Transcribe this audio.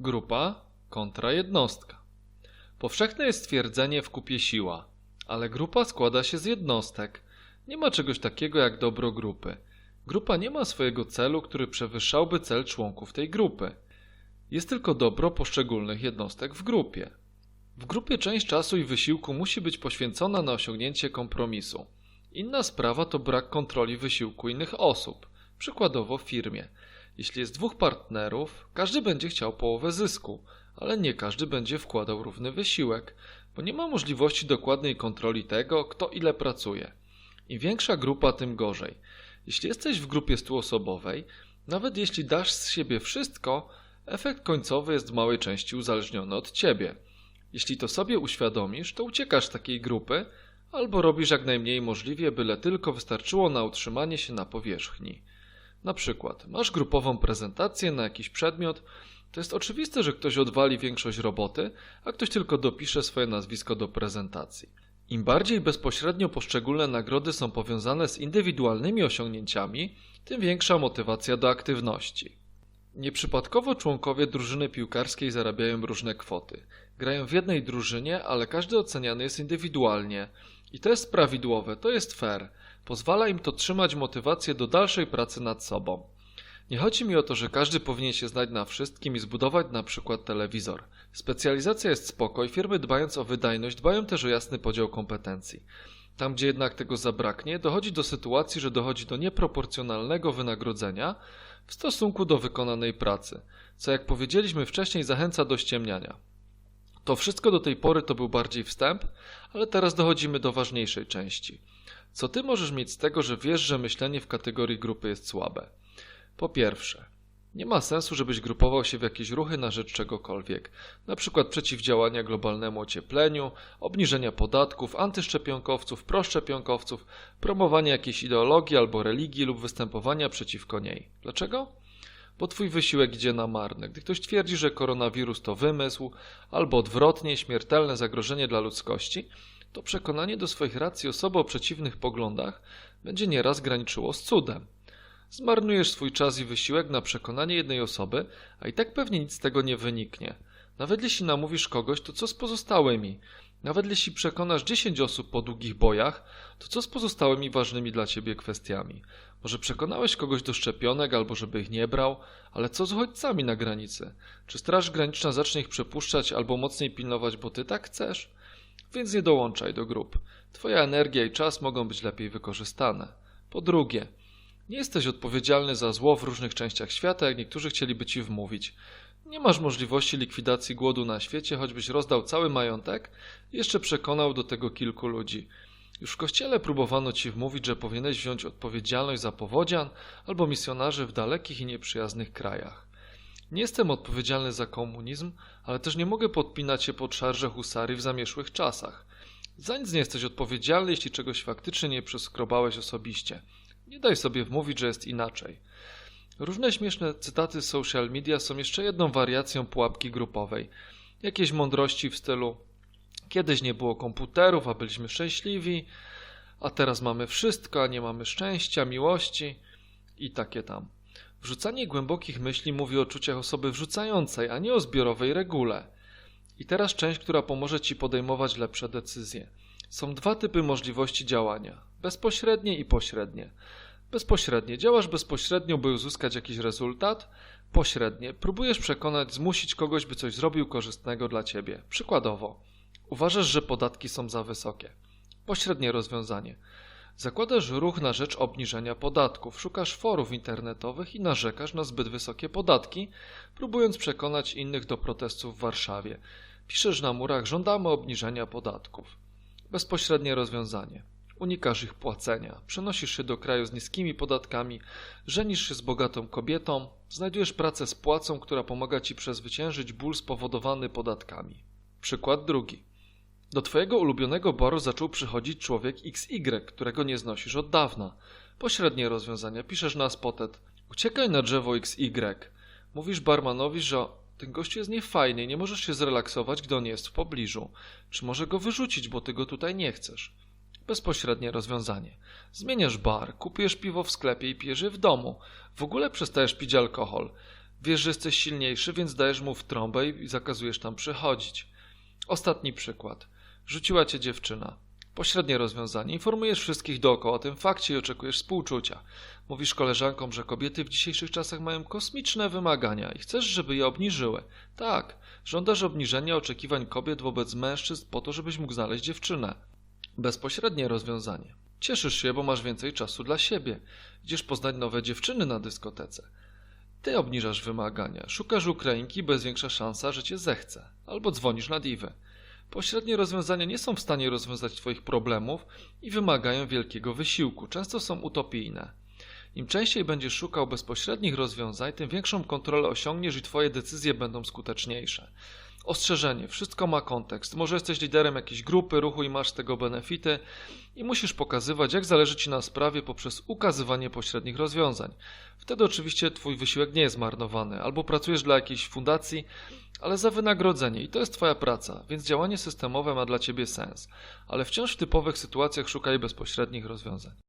Grupa kontra jednostka. Powszechne jest stwierdzenie w kupie siła, ale grupa składa się z jednostek. Nie ma czegoś takiego jak dobro grupy. Grupa nie ma swojego celu, który przewyższałby cel członków tej grupy. Jest tylko dobro poszczególnych jednostek w grupie. W grupie część czasu i wysiłku musi być poświęcona na osiągnięcie kompromisu. Inna sprawa to brak kontroli wysiłku innych osób, przykładowo w firmie. Jeśli jest dwóch partnerów, każdy będzie chciał połowę zysku, ale nie każdy będzie wkładał równy wysiłek, bo nie ma możliwości dokładnej kontroli tego, kto ile pracuje. Im większa grupa, tym gorzej. Jeśli jesteś w grupie stuosobowej, nawet jeśli dasz z siebie wszystko, efekt końcowy jest w małej części uzależniony od ciebie. Jeśli to sobie uświadomisz, to uciekasz z takiej grupy, albo robisz jak najmniej możliwie, byle tylko wystarczyło na utrzymanie się na powierzchni. Na przykład, masz grupową prezentację na jakiś przedmiot, to jest oczywiste, że ktoś odwali większość roboty, a ktoś tylko dopisze swoje nazwisko do prezentacji. Im bardziej bezpośrednio poszczególne nagrody są powiązane z indywidualnymi osiągnięciami, tym większa motywacja do aktywności. Nieprzypadkowo członkowie drużyny piłkarskiej zarabiają różne kwoty. Grają w jednej drużynie, ale każdy oceniany jest indywidualnie. I to jest prawidłowe, to jest fair. Pozwala im to trzymać motywację do dalszej pracy nad sobą. Nie chodzi mi o to, że każdy powinien się znać na wszystkim i zbudować na przykład telewizor. Specjalizacja jest spoko i firmy dbając o wydajność dbają też o jasny podział kompetencji. Tam, gdzie jednak tego zabraknie, dochodzi do sytuacji, że dochodzi do nieproporcjonalnego wynagrodzenia w stosunku do wykonanej pracy, co jak powiedzieliśmy wcześniej zachęca do ściemniania. To wszystko do tej pory to był bardziej wstęp, ale teraz dochodzimy do ważniejszej części. Co ty możesz mieć z tego, że wiesz, że myślenie w kategorii grupy jest słabe? Po pierwsze, nie ma sensu, żebyś grupował się w jakieś ruchy na rzecz czegokolwiek, przykład przeciwdziałania globalnemu ociepleniu, obniżenia podatków, antyszczepionkowców, proszczepionkowców, promowania jakiejś ideologii albo religii lub występowania przeciwko niej. Dlaczego? Bo twój wysiłek idzie na marne. Gdy ktoś twierdzi, że koronawirus to wymysł, albo odwrotnie, śmiertelne zagrożenie dla ludzkości, to przekonanie do swoich racji osoby o przeciwnych poglądach będzie nieraz graniczyło z cudem. Zmarnujesz swój czas i wysiłek na przekonanie jednej osoby, a i tak pewnie nic z tego nie wyniknie. Nawet jeśli namówisz kogoś, to co z pozostałymi? Nawet jeśli przekonasz 10 osób po długich bojach, to co z pozostałymi ważnymi dla ciebie kwestiami? Może przekonałeś kogoś do szczepionek albo żeby ich nie brał, ale co z uchodźcami na granicy? Czy Straż Graniczna zacznie ich przepuszczać albo mocniej pilnować, bo ty tak chcesz? Więc nie dołączaj do grup. Twoja energia i czas mogą być lepiej wykorzystane. Po drugie, nie jesteś odpowiedzialny za zło w różnych częściach świata, jak niektórzy chcieliby ci wmówić. Nie masz możliwości likwidacji głodu na świecie, choćbyś rozdał cały majątek i jeszcze przekonał do tego kilku ludzi. Już w kościele próbowano ci wmówić, że powinieneś wziąć odpowiedzialność za powodzian albo misjonarzy w dalekich i nieprzyjaznych krajach. Nie jestem odpowiedzialny za komunizm, ale też nie mogę podpinać się pod szarże husarii w zamieszłych czasach. Za nic nie jesteś odpowiedzialny, jeśli czegoś faktycznie nie przeskrobałeś osobiście. Nie daj sobie wmówić, że jest inaczej. Różne śmieszne cytaty z social media są jeszcze jedną wariacją pułapki grupowej. Jakieś mądrości w stylu kiedyś nie było komputerów, a byliśmy szczęśliwi, a teraz mamy wszystko, a nie mamy szczęścia, miłości i takie tam. Wrzucanie głębokich myśli mówi o uczuciach osoby wrzucającej, a nie o zbiorowej regule. I teraz część, która pomoże Ci podejmować lepsze decyzje. Są dwa typy możliwości działania: bezpośrednie i pośrednie. Bezpośrednie działasz bezpośrednio, by uzyskać jakiś rezultat. Pośrednie próbujesz przekonać, zmusić kogoś, by coś zrobił korzystnego dla ciebie. Przykładowo, uważasz, że podatki są za wysokie. Pośrednie rozwiązanie. Zakładasz ruch na rzecz obniżenia podatków, szukasz forów internetowych i narzekasz na zbyt wysokie podatki, próbując przekonać innych do protestów w Warszawie. Piszesz na murach, żądamy obniżenia podatków. Bezpośrednie rozwiązanie. Unikasz ich płacenia, przenosisz się do kraju z niskimi podatkami, żenisz się z bogatą kobietą, znajdujesz pracę z płacą, która pomaga ci przezwyciężyć ból spowodowany podatkami. Przykład drugi. Do twojego ulubionego baru zaczął przychodzić człowiek XY, którego nie znosisz od dawna. Pośrednie rozwiązania. Piszesz na spotet. Uciekaj na drzewo XY. Mówisz barmanowi, że ten gościu jest niefajny nie możesz się zrelaksować, gdy on jest w pobliżu. Czy może go wyrzucić, bo ty go tutaj nie chcesz? Bezpośrednie rozwiązanie. Zmieniasz bar, kupujesz piwo w sklepie i pijesz je w domu. W ogóle przestajesz pić alkohol. Wiesz, że jesteś silniejszy, więc dajesz mu w trąbę i zakazujesz tam przychodzić. Ostatni przykład. Rzuciła cię dziewczyna. Pośrednie rozwiązanie. Informujesz wszystkich dookoła o tym fakcie i oczekujesz współczucia. Mówisz koleżankom, że kobiety w dzisiejszych czasach mają kosmiczne wymagania i chcesz, żeby je obniżyły. Tak, żądasz obniżenia oczekiwań kobiet wobec mężczyzn po to, żebyś mógł znaleźć dziewczynę. Bezpośrednie rozwiązanie. Cieszysz się, bo masz więcej czasu dla siebie. Idziesz poznać nowe dziewczyny na dyskotece. Ty obniżasz wymagania. Szukasz Ukrainki, bo jest większa szansa, że cię zechce. Albo dzwonisz na diwę. Pośrednie rozwiązania nie są w stanie rozwiązać Twoich problemów i wymagają wielkiego wysiłku. Często są utopijne. Im częściej będziesz szukał bezpośrednich rozwiązań, tym większą kontrolę osiągniesz i Twoje decyzje będą skuteczniejsze. Ostrzeżenie, wszystko ma kontekst. Może jesteś liderem jakiejś grupy, ruchu i masz z tego benefity i musisz pokazywać, jak zależy Ci na sprawie poprzez ukazywanie pośrednich rozwiązań. Wtedy oczywiście Twój wysiłek nie jest marnowany, albo pracujesz dla jakiejś fundacji, ale za wynagrodzenie i to jest Twoja praca, więc działanie systemowe ma dla Ciebie sens, ale wciąż w typowych sytuacjach szukaj bezpośrednich rozwiązań.